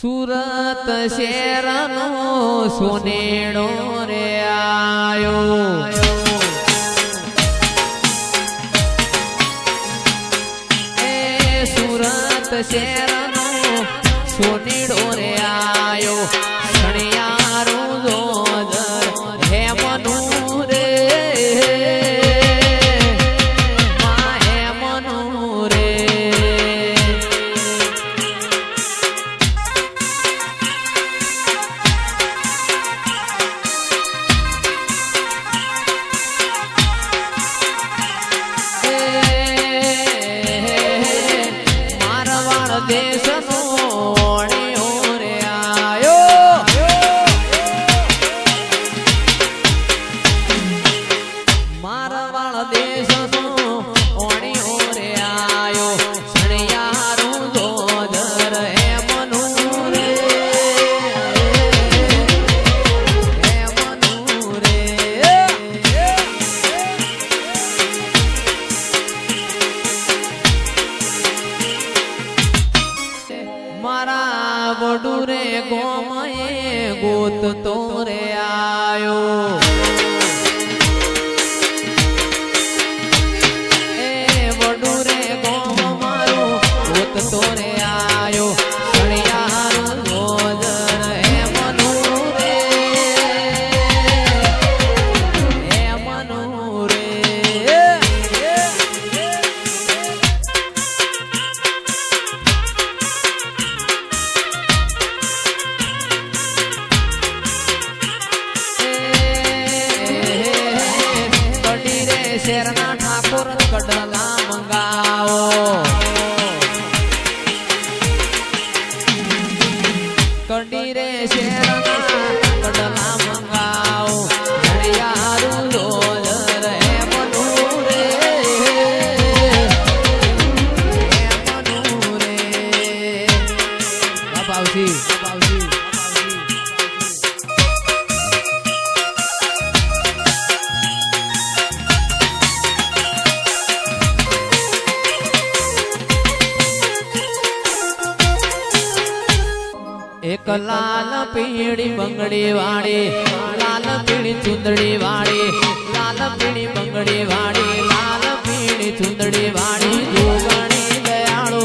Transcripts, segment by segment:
સુરત શેરનો સોનેડો રે આયો. શેરનો સોનેડો મારવાડ મારા વડુરે ગોમયે ગોત તો રે શેરના ઠાકોર કડલા મંગાવો. પીળી બંગડી વાળી, લાલ પીળી ચુંદડી વાળી, લાલ પીળી બંગડી વાળી, લાલ પીળી ચુંદડી વાળી. જોગણી દયાળો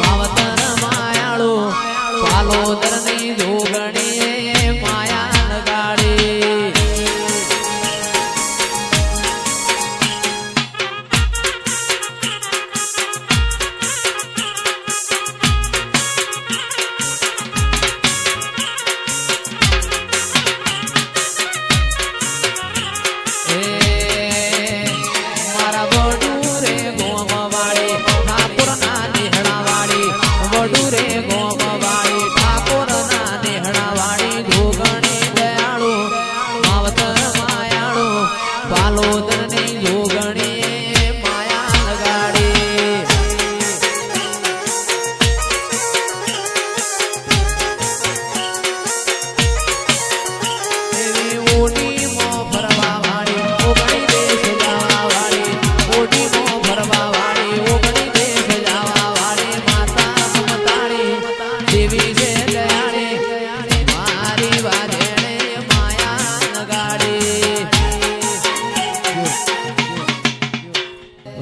માવતર માયાળો પાલોદરની જોગણી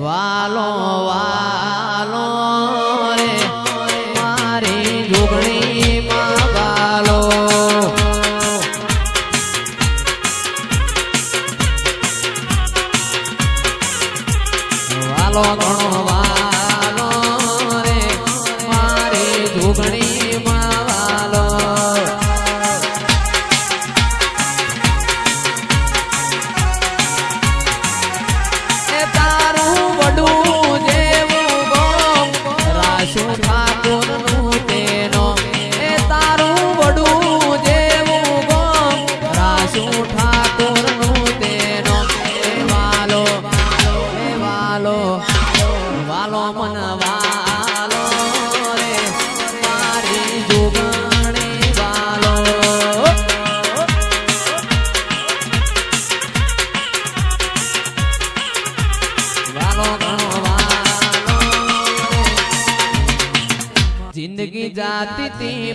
વાલો વાલો મારી જોગણી વાલો વાલો ઘણો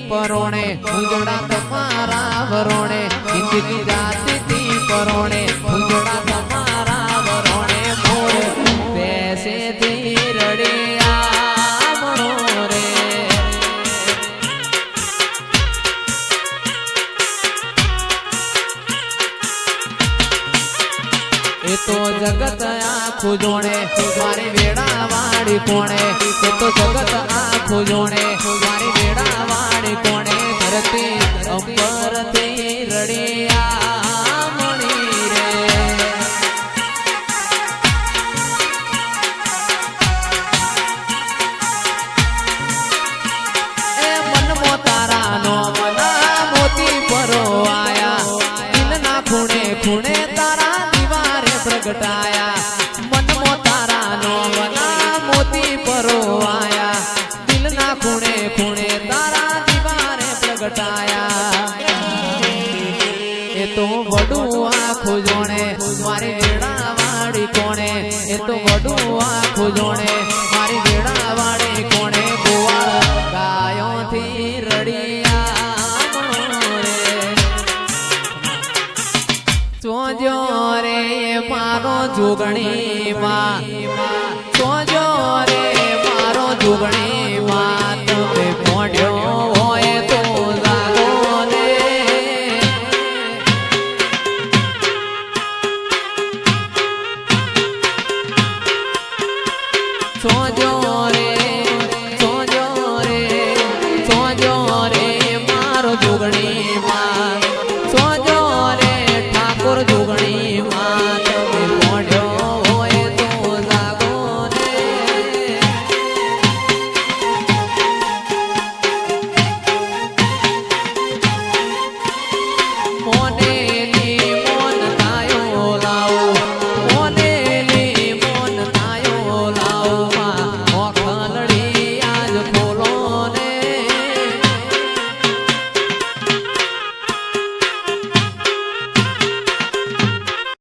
પરોણે ઉજડા તમારા વરોણે. હિન્દી જાતિથી પરોણે ઉજડા તમારા વરોણે. મોર, બેસે થી રડે મણો રે એ તો જગત આખું જોણે, મારી વેડા વાળી કોણે તો જગત આખું જોણે મારી કોણે ધરતી અંબરથી રડિયા મણી રે. એ મનમો તારા નો મના મોતી પરો આયા દિલના ખૂણે ખૂણે તારા દિવારે પ્રગટાયા. પ્રગટાયા એ તો વડું આખું જોણે, મારે વેડા વાળી કોણે? એ તો વડું આખું જોણે som